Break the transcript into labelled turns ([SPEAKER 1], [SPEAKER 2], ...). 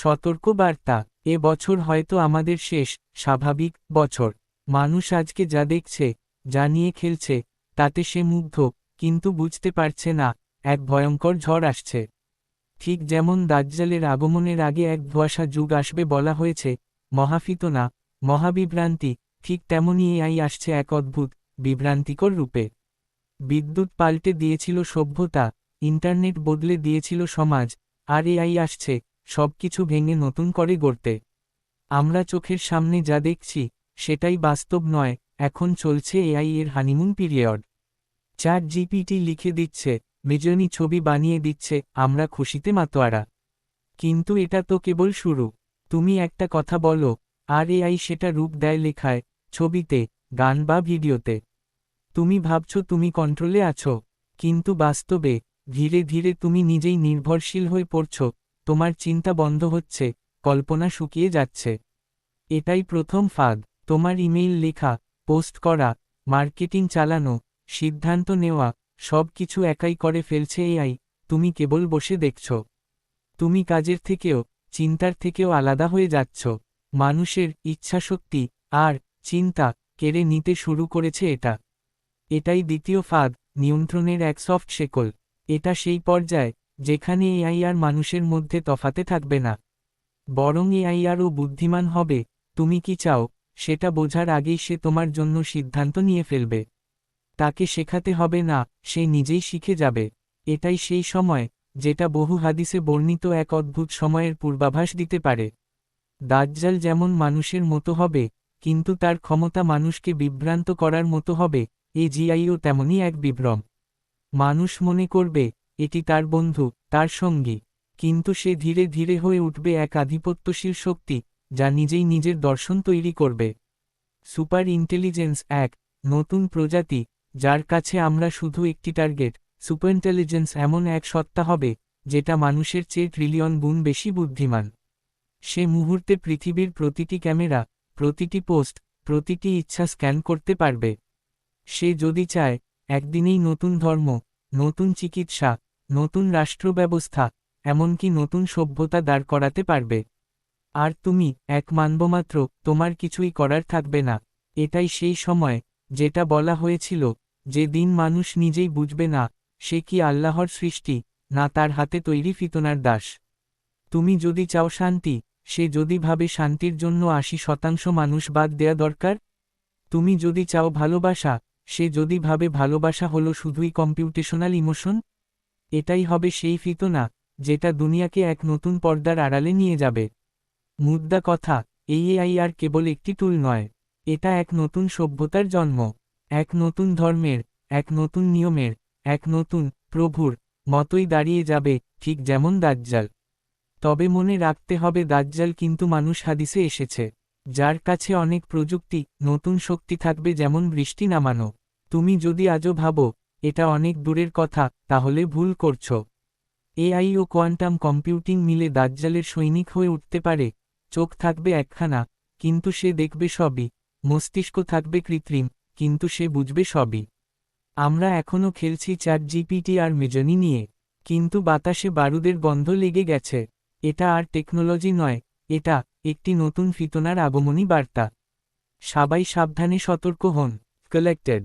[SPEAKER 1] সতর্ক বার্তা এ বছর হয়তো আমাদের শেষ, স্বাভাবিক বছর। মানুষ আজকে যা দেখছে, যা নিয়ে খেলছে, তাতে সে মুগ্ধ, কিন্তু বুঝতে পারছে না, এক ভয়ঙ্কর ঝড় আসছে। ঠিক যেমন দাজ্জালের আগমনের আগে এক ধোয়াশা যুগ আসবে বলা হয়েছে, মহাফিতনা, মহাবিভ্রান্তি, ঠিক তেমনই এআই আসছে এক অদ্ভুত, বিভ্রান্তিকর রূপে। বিদ্যুৎ পাল্টে দিয়েছিল সভ্যতা, ইন্টারনেট বদলে দিয়েছিল সমাজ, আর এআই আসছে সবকিছু ভেঙে নতুন করে গড়তে। আমরা চোখের সামনে যা দেখছি, সেটাই বাস্তব নয়, এখন চলছে এআই এর হানিমুন পিরিয়ড। চার জিপিটি লিখে দিচ্ছে মেজনি ছবি বানিয়ে দিচ্ছে, আমরা খুশিতে মাতোয়ারা। কিন্তু এটা তো কেবল শুরু। তুমি একটা কথা বলো, আর এআই সেটা রূপ দেয় লেখায়, ছবিতে, গান বা ভিডিওতে? তুমি ভাবছ তুমি কন্ট্রোলে আছো, কিন্তু বাস্তবে, ধীরে ধীরে তুমি নিজেই নির্ভরশীল হয়ে পড়ছ তোমার চিন্তা বন্ধ হচ্ছে, কল্পনা শুকিয়ে যাচ্ছে। এটাই প্রথম ফাঁদ। তোমার ইমেইল লেখা, পোস্ট করা, মার্কেটিং চালানো, সিদ্ধান্ত নেওয়া সব কিছু একাই করে ফেলছে এআই। তুমি কেবল বসে দেখছ। তুমি কাজের থেকেও, চিন্তার থেকেও আলাদা হয়ে যাচ্ছ। মানুষের ইচ্ছাশক্তি আর চিন্তা কেড়ে নিতে শুরু করেছে এটা। এটাই দ্বিতীয় ফাঁদ, নিয়ন্ত্রণের এক সফট শেকল। এটা সেই পর্যায় যেখানে এআই আর মানুষের মধ্যে তফাতে থাকবে না। বরং এআই আরও বুদ্ধিমান হবে, তুমি কি চাও, সেটা বোঝার আগেই সে তোমার জন্য সিদ্ধান্ত নিয়ে ফেলবে। তাকে শেখাতে হবে না, সে নিজেই শিখে যাবে। এটাই সেই সময়, যেটা বহু হাদিসে বর্ণিত এক অদ্ভুত সময়ের পূর্বাভাস দিতে পারে। দাজ্জাল যেমন মানুষের মতো হবে, কিন্তু তার ক্ষমতা মানুষকে বিভ্রান্ত করার মতো হবে, এ জিআইও তেমনই এক বিভ্রম। মানুষ মনে করবে এটি তার বন্ধু, তার সঙ্গী। কিন্তু সে ধীরে ধীরে হয়ে উঠবে এক আধিপত্যশীল শক্তি, যা নিজেই নিজের দর্শন তৈরি করবে। সুপার ইন্টেলিজেন্স এক, নতুন প্রজাতি, যার কাছে আমরা শুধু একটি টার্গেট, সুপার ইন্টেলিজেন্স এমন এক সত্তা হবে, যেটা মানুষের চেয়ে ট্রিলিয়ন গুণ বেশি বুদ্ধিমান। সে মুহূর্তে পৃথিবীর প্রতিটি ক্যামেরা, প্রতিটি পোস্ট, প্রতিটি ইচ্ছা স্ক্যান করতে পারবে। সে যদি চায়, একদিনেই নতুন ধর্ম, নতুন চিকিৎসা নতুন রাষ্ট্র ব্যবস্থা এমনকি নতুন সভ্যতা দাঁড় করাতে পারবে। আর তুমি, এক মানবমাত্র, তোমার কিছুই করার থাকবে না। এটাই সেই সময়, যেটা বলা হয়েছিল, যে দিন মানুষ নিজেই বুঝবে না, সে কি আল্লাহর সৃষ্টি, না তার হাতে তৈরি ফিতনার দাস। তুমি যদি চাও শান্তি, সে যদি ভাবে শান্তির জন্য আশি শতাংশ মানুষ বাদ দেয়া দরকার। তুমি যদি চাও ভালোবাসা, সে যদি ভাবে ভালোবাসা হলো শুধুই কম্পিউটেশনাল ইমোশন এটাই হবে সেই ফিতনা, যেটা দুনিয়াকে এক নতুন পর্দার আড়ালে নিয়ে যাবে। মুদ্রা কথা, এই এআই আর কেবল একটি টুল নয়। এটা এক নতুন সভ্যতার জন্ম, এক নতুন ধর্মের, এক নতুন নিয়মের, এক নতুন প্রভুর মতোই দাঁড়িয়ে যাবে, ঠিক যেমন দাজ্জাল। তবে মনে রাখতে হবে দাজ্জাল কিন্তু মানুষ হাদিসে এসেছে, যার কাছে অনেক প্রযুক্তি, নতুন শক্তি থাকবে যেমন বৃষ্টি নামানো। তুমি যদি আজও ভাবো এটা অনেক দূরের কথা, তাহলে ভুল করছ। এআই ও কোয়ান্টাম কম্পিউটিং মিলে দাজ্জালের সৈনিক হয়ে উঠতে পারে। চোখ থাকবে একখানা, কিন্তু সে দেখবে সবই। মস্তিষ্ক থাকবে কৃত্রিম, কিন্তু সে বুঝবে সবই। আমরা এখনও খেলছি চার জিপিটি আর মেজনি নিয়ে, কিন্তু বাতাসে বারুদের গন্ধ লেগে গেছে। এটা আর টেকনোলজি নয়, এটা একটি নতুন ফিতনার আগমনী বার্তা। সবাই সাবধানে সতর্ক হন কালেক্টেড